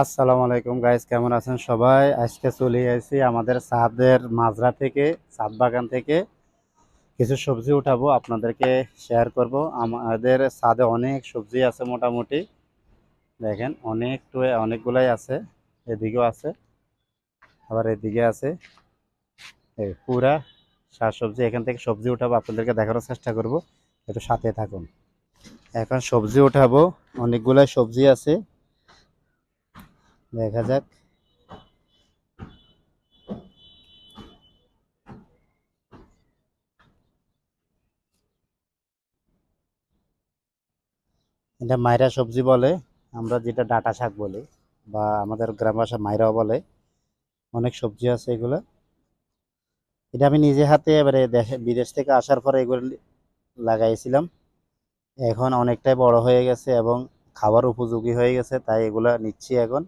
আসসালামু আলাইকুম গাইজ কেমন আছেন সবাই? আজকে চলে আসি আমাদের ছাদের মাজরা থেকে ছাদ বাগান থেকে। কিছু সবজি উঠাবো, আপনাদেরকে শেয়ার করব। আমাদের ছাদে অনেক সবজি আছে মোটামুটি। দেখেন, অনেক অনেকগুলাই আছে, এদিকেও আছে, আবার এদিকে আছে। এই পুরা শাকসবজি এখান থেকে সবজি উঠাবো, আপনাদেরকে দেখানোর চেষ্টা করব। একটু সাথে থাকুন। এখন সবজি উঠাবো, অনেকগুলাই সবজি আছে। দেখা যাক। এটা মাইরা সবজি বলে, আমরা যেটা ডাটা শাক বলি, বা আমাদের গ্রাম ভাষা মাইরাও বলে, অনেক সবজি আছে এগুলো। এটা আমি নিজে হাতে এবারে দেশে বিদেশ থেকে আসার পরে এগুলো লাগাইছিলাম। এখন অনেকটাই বড় হয়ে গেছে এবং খাবার উপযোগী হয়ে গেছে, তাই এগুলা নিচ্ছি এখন।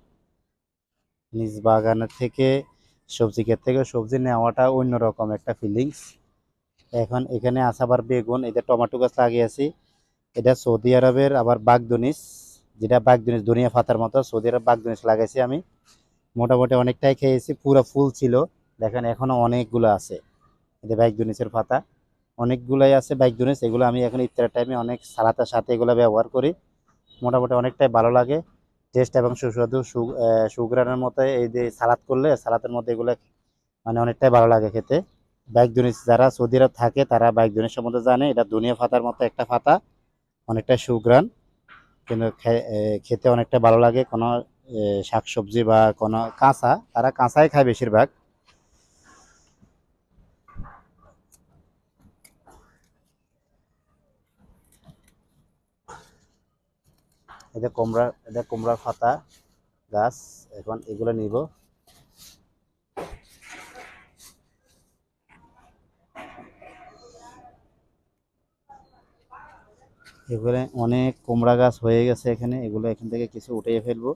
নিজ বাগানের থেকে সবজি ক্ষেত থেকে সবজি নেওয়াটা অন্যরকম একটা ফিলিংস এখন এখানে আছে আবার বেগুন এটা টমেটো গাছ লাগিয়েছি এটা সৌদি আরবের আবার বাগদনিস, যেটা বাগদনিস, দুনিয়া ফাতার মতো, সৌদি আরব বাগদনিস লাগাইছি আমি। মোটামুটি অনেকটাই খেয়েছি, পুরো ফুল ছিল। দেখেন এখনও অনেকগুলো আছে। এটা বাগদনিসের পাতা, অনেকগুলোই আছে বাগদনিস। এগুলো আমি এখন ইফতারের টাইমে অনেক সালাতের সাথে এগুলো ব্যবহার করি। মোটামুটি অনেকটাই ভালো লাগে। টেস্ট এবং সুস্বাদু সুগ্রানের মতো এই যে সালাদ করলে, সালাদের মধ্যে এগুলো মানে অনেকটাই ভালো লাগে খেতে। বাইক দুনিস যারা সৌদি আরব থাকে, তারা বাইক দুনিস সম্বন্ধে জানে, এটা দুনিয়া ফাতার মতো একটা ফাতা অনেকটা সুগ্রান কিন্তু খেতে অনেকটা ভালো লাগে। কোনো শাক সবজি বা কোনো কাঁচা, তারা কাঁচাই খায় বেশিরভাগ। এটা কুমড়া এটা কোমরার ফাতা গাছ, এখন এগুলো নিব। এগুলো অনেক কুমড়া গাছ হয়ে গেছে এখানে, এগুলো এখান থেকে কিছু উঠিয়ে ফেলব।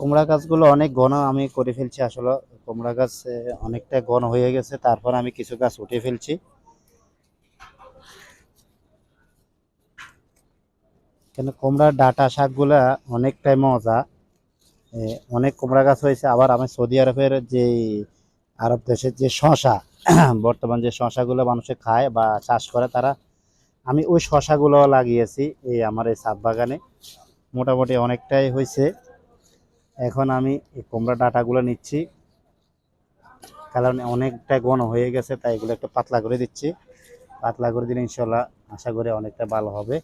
কুমড়া গাছগুলো অনেক ঘন আমি করে ফেলছি আসলে। কুমড়া গাছ অনেকটা ঘন হয়ে গেছে, তারপর আমি কিছু গাছ উঠে ফেলছি। কেন, কুমড়ার ডাটা শাকগুলা অনেকটাই মজা। অনেক কুমড়া গাছ হয়েছে, আবার আমি সৌদি আরবের যে আরব দেশের যে শশা, বর্তমান যে শশাগুলো মানুষে খায় বা চাষ করে তারা, আমি ওই শশাগুলো লাগিয়েছি, এই আমার এই ছাদ বাগানে। মোটামুটি অনেকটাই হয়েছে। এখন আমি এই কুমড়া ডাঁটাগুলো নিচ্ছি। কারণ অনেকটা ঘন হয়ে গেছে, তাই এগুলো একটু পাতলা করে দিচ্ছি। পাতলা করে দিলে ইনশাল্লাহ আশা করি অনেকটা ভালো হবে।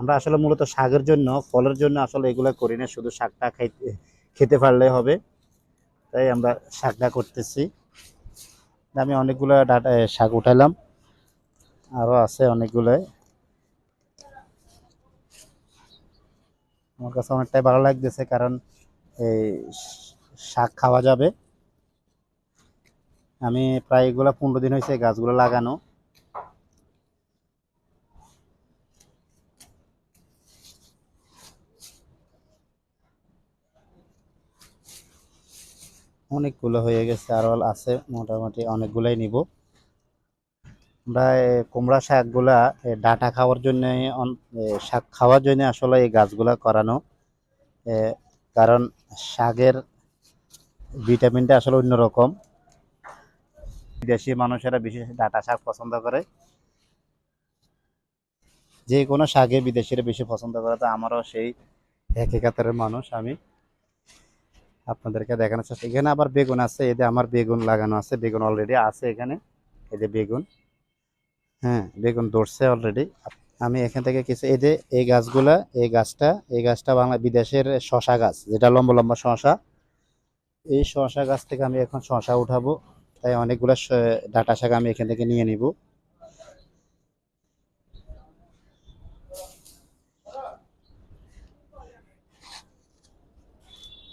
আমরা আসলে মূলত শাকের জন্য, ফলের জন্য আসলে এগুলো করি না, শুধু শাকটা খাইতে খেতে পারলে হবে। তাই আমরা শাকটা করতেছি। আমি অনেকগুলো ডাটা শাক উঠালাম আরও আছে অনেকগুলো আমার কাছে অনেকটাই ভালো লাগতেছে, কারণ এই শাক খাওয়া যাবে। আমি প্রায় এগুলো পনেরো দিন হয়েছে গাছগুলো লাগানো। অনেকগুলো হয়ে গেছে আরও আছে, মোটামুটি অনেকগুলোই নিব। আমরা কুমড়া শাকগুলা ডাঁটা খাওয়ার জন্য শাক খাওয়ার জন্য আসলে এই গাছগুলা করানো। কারণ শাকের ভিটামিনটা আসলে অন্যরকম। দেশি মানুষেরা বিশেষ ডাটা শাক পছন্দ করে। যে কোনো শাকে বিদেশিরা বেশি পছন্দ করে, তো আমারও সেই একই মানুষ আমি। আপনাদেরকে দেখানোর চেষ্টা এখানে আবার বেগুন আছে এতে আমার বেগুন লাগানো আছে, বেগুন অলরেডি আছে এখানে যে বেগুন। হ্যাঁ বেগুন ধরছে অলরেডি আমি এখান থেকে কিছু, এই যে, এই গাছগুলা, এই গাছটা এই গাছটা বাংলা, বিদেশের শশা গাছ, যেটা লম্বা লম্বা শশা। এই শশা গাছ থেকে আমি এখন শশা উঠাবো, তাই অনেকগুলো ডাঁটা শাক আমি এখান থেকে নিয়ে নিব।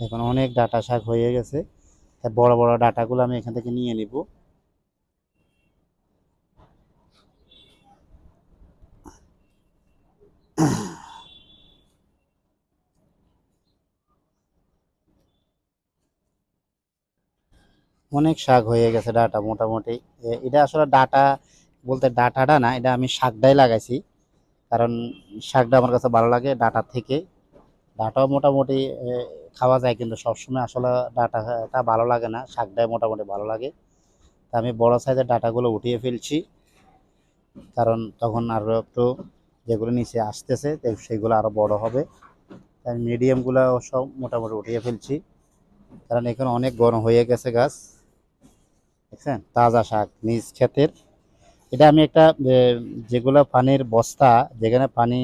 এখন অনেক ডাঁটা শাক হয়ে গেছে, তাই বড় বড় ডাটাগুলো আমি এখান থেকে নিয়ে নিব। অনেক শাক হয়ে গেছে ডাটা মোটামুটি। এটা আসলে ডাটা বলতে ডাটাটা না, এটা আমি শাকটাই লাগাইছি। কারণ শাকটা আমার কাছে ভালো লাগে ডাটা থেকে। ডাটাও মোটামুটি খাওয়া যায় কিন্তু সবসময় আসলে ডাটাটা ভালো লাগে না, শাকটাই মোটামুটি ভালো লাগে। তা আমি বড় সাইজের ডাটাগুলো উঠিয়ে ফেলছি। কারণ তখন আরও একটু যেগুলো নিচে আসতেছে সেগুলো আরও বড় হবে। তাই মিডিয়ামগুলো সব মোটামুটি উঠিয়ে ফেলছি। কারণ এখানে অনেক গরম হয়ে গেছে গাছ। দেখছেন? তাজা শাক, নিজ ক্ষেতের। এটা আমি একটা যেগুলো পানির বস্তা, যেখানে পানি,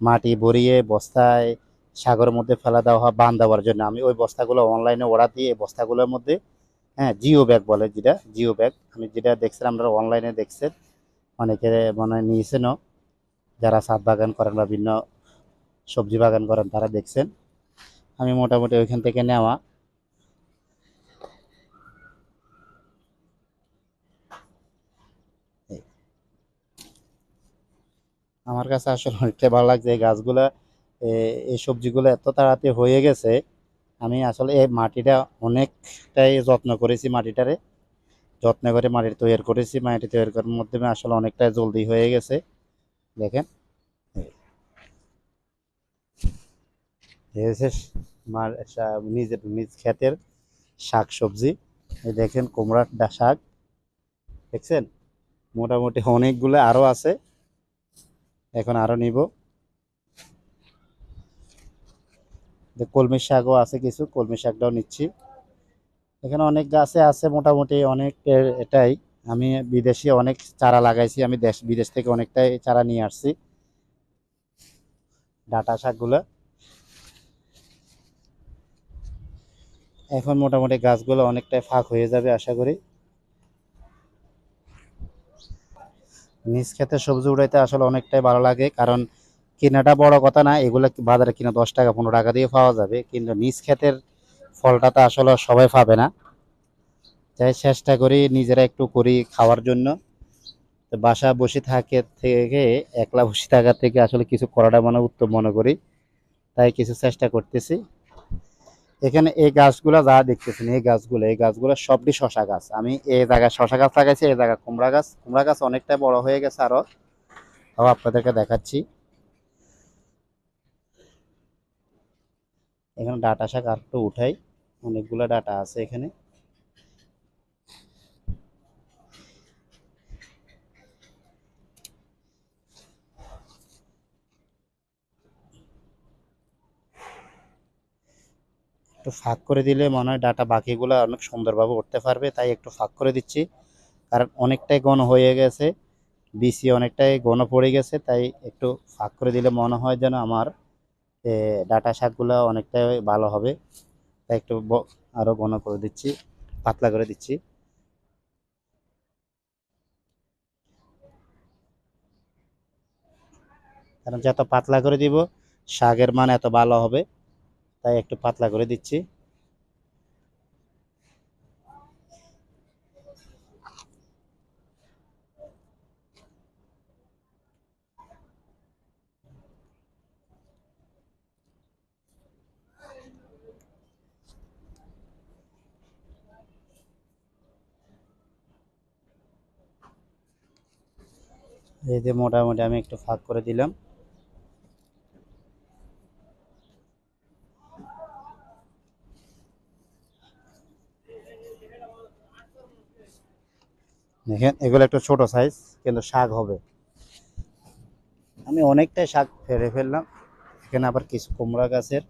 মাটি ভরিয়ে বস্তায় সাগরের মধ্যে ফেলা দেওয়া হয়, বান দেওয়ার জন্য। আমি ওই বস্তাগুলো অনলাইনে অর্ডার দিয়ে বস্তাগুলোর মধ্যে হ্যাঁ জিও ব্যাগ বলে যেটা, জিও ব্যাগ। আমি যেটা দেখছিলাম আপনারা অনলাইনে দেখছেন, অনেকে মানে নিয়েছেনও যারা ছাদ বাগান করেন বা ভিন্ন সবজি বাগান করেন, তারা দেখছেন। আমি মোটামুটি ওইখান থেকে নেওয়া। আমার কাছে আসলে অনেকটাই ভালো লাগছে। এই গাছগুলা এই সবজিগুলো এত তাড়াতাড়ি হয়ে গেছে, আমি আসলে এই মাটিটা অনেকটাই যত্ন করেছি মাটিটারে। যত্ন করে মাটি তৈরি করেছি, মাটি তৈরি করার মাধ্যমে আসলে অনেকটাই জলদি হয়ে গেছে। দেখেন নিজের নিজ ক্ষেতের শাক সবজি দেখেন কুমড়ার শাক, দেখছেন? মোটামুটি অনেকগুলো আরও আছে। এখন আরও নিব। কলমি শাকও আছে কিছু, কলমি শাকটাও নিচ্ছি। এখানে অনেক গাছে আছে মোটামুটি অনেক এটাই। আমি বিদেশি অনেক চারা লাগাইছি, আমি দেশ, বিদেশ থেকে অনেকটাই চারা নিয়ে আসছি। ডাটা শাকগুলো। এখন মোটামুটি গাছগুলো অনেকটাই ফাঁক হয়ে যাবে, আশা করি। নিজ খেতে সবজি উঠাইতে আসলে অনেকটাই ভালো লাগে, কারণ কেনাটা বড় কথা না, এগুলো বাজারে কিনা দশ টাকা, পনেরো টাকা দিয়ে পাওয়া যাবে, কিন্তু নিজ ক্ষেতের ফলটা তো আসলে সবাই পাবে না। তাই চেষ্টা করি নিজেরা একটু করি খাওয়ার জন্য। তো বাসা বসে থাকে থেকে, একলা বসে থাকার থেকে আসলে কিছু করাটা মনে উত্তম মনে করি, তাই কিছু চেষ্টা করতেছি। এখানে এই গাছগুলা যা দেখতেছেন, এই গাছগুলো এই গাছগুলো সবটি শশা গাছ। আমি এই জায়গায় শশা গাছ লাগাইছি এই জায়গায় কুমড়া গাছ। কুমড়া গাছ অনেকটাই বড় হয়ে গেছে আরও। তাও আপনাদেরকে দেখাচ্ছি। এখানে ডাটা শাক আর একটু উঠাই। অনেকগুলো ডাটা আছে এখানে। একটু ফাঁক করে দিলে মনে হয় ডাটা বাকিগুলো অনেক সুন্দরভাবে উঠতে পারবে, তাই একটু ফাঁক করে দিচ্ছি। কারণ অনেকটাই ঘন হয়ে গেছে, বিসি অনেকটাই ঘন পড়ে গেছে, তাই একটু ফাঁক করে দিলে মনে হয় যেন আমার ডাটা শাকগুলো অনেকটাই ভালো হবে। তাই একটু আরও আরও ঘন করে দিচ্ছি, পাতলা করে দিচ্ছি। কারণ যত পাতলা করে দিব, শাকের মান এত ভালো হবে। তাই একটু পাতলা করে দিচ্ছি। এই যে মোটামুটি আমি একটু ফাঁক করে দিলাম। দেখেন, এগুলো একটু ছোট সাইজ কিন্তু শাক হবে। আমি অনেকটাই শাক ফেলে ফেললাম। এখানে আবার কিছু কুমড়া গাছের।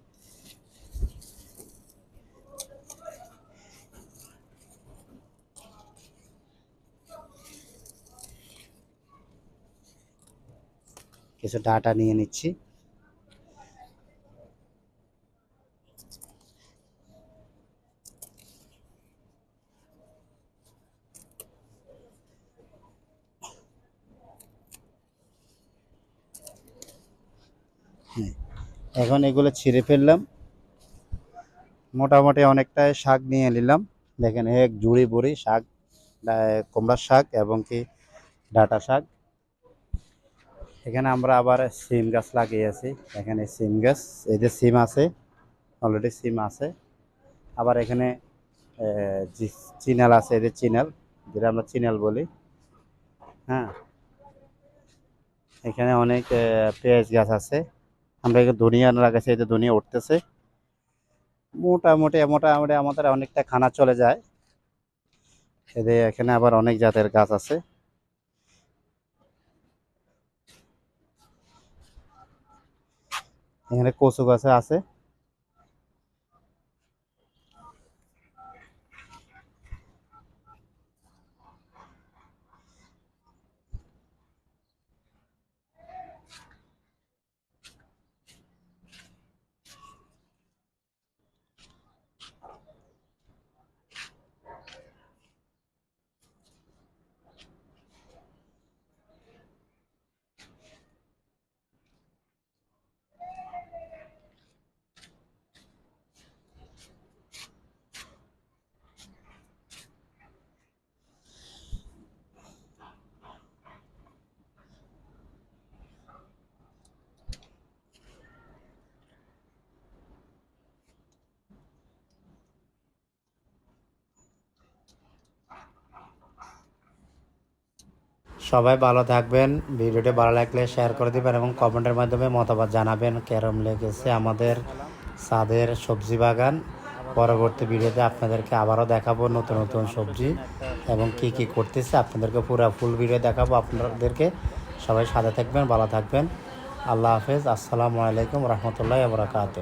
কিছু ডাটা নিয়ে নিচ্ছি। এখন এগুলো ছিঁড়ে ফেললাম। মোটামুটি অনেকটাই শাক নিয়ে নিলাম। দেখেন, এক জুড়ি বুড়ি শাক কুমড়ার শাক এবং কি ডাটা শাক। এখানে আমরা আবার সিম গাছ লাগিয়েছি এখানে সিম গাছ, এই যে সিম আছে অলরেডি সিম আছে। আবার এখানে চিনাল আছে যে চিনাল, যেটা আমরা চিনাল বলি। হ্যাঁ। এখানে অনেক পেঁয়াজ গাছ আছে। আমরা এখানে ধনিয়া লাগাইছি যে ধনিয়া উঠতেছে। মোটামুটি মোটামুটি আমাদের অনেকটা খানা চলে যায়। এদের এখানে আবার অনেক জাতের গাছ আছে। এখানে কচু গাছে আছে। সবাই ভালো থাকবেন। ভিডিওটি ভালো লাগলে শেয়ার করে দিবেন এবং কমেন্টের মাধ্যমে মতামত জানাবেন কেরম লেগেছে আমাদের ছাদের সবজি বাগান। পরবর্তী ভিডিওতে আপনাদেরকে আবারও দেখাবো নতুন নতুন সবজি এবং কি কি করতেছে। আপনাদেরকে পুরো ফুল ভিডিও দেখাবো আপনাদেরকে। সবাই সাথে থাকবেন, ভালো থাকবেন। আল্লাহ হাফেজ। আসসালামু আলাইকুম রহমতুল্লাহ বরাকাত